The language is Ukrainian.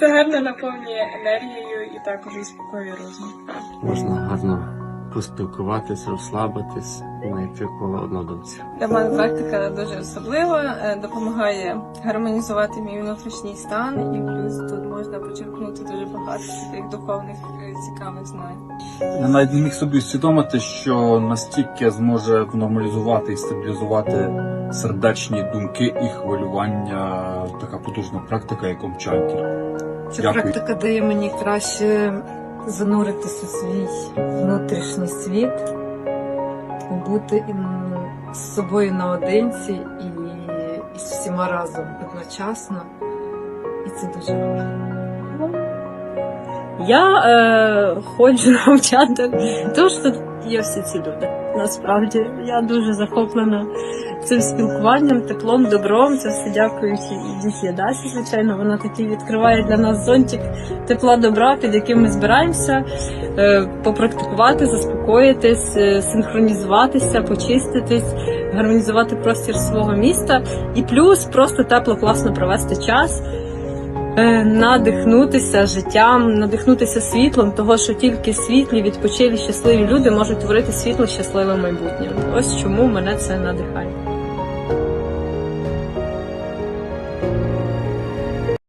Це гарно наповнює енергією і також успокоює розум. Можна гарно поспілкуватися, розслабитись, знайти коло однодумців. Для мене практика дуже особлива, е, допомагає гармонізувати мій внутрішній стан, і плюс тут можна почерпнути дуже багато таких духовних е, цікавих знань. Я навіть не міг собі усвідомити, що настільки зможе нормалізувати і стабілізувати сердечні думки і хвилювання така потужна практика, як омчанки. Ця Дякую. практика дає мені краще зануритися в свій внутрішній світ, бути з собою наодинці і, і з всіма разом одночасно. І це дуже гарно. Я е, ходжу навчати, тому що тут є всі ці люди. Насправді я дуже захоплена цим спілкуванням, теплом, добром. Це все дякуючи і духі Дасі, звичайно. Вона такий відкриває для нас зонтик тепла добра, під яким ми збираємося е, попрактикувати, заспокоїтись, е, синхронізуватися, почиститись, гармонізувати простір свого міста. І плюс просто тепло, класно провести час надихнутися життям, надихнутися світлом, того що тільки світлі, відпочилі, щасливі люди можуть творити світло щасливе майбутнє. Ось чому мене це надихає.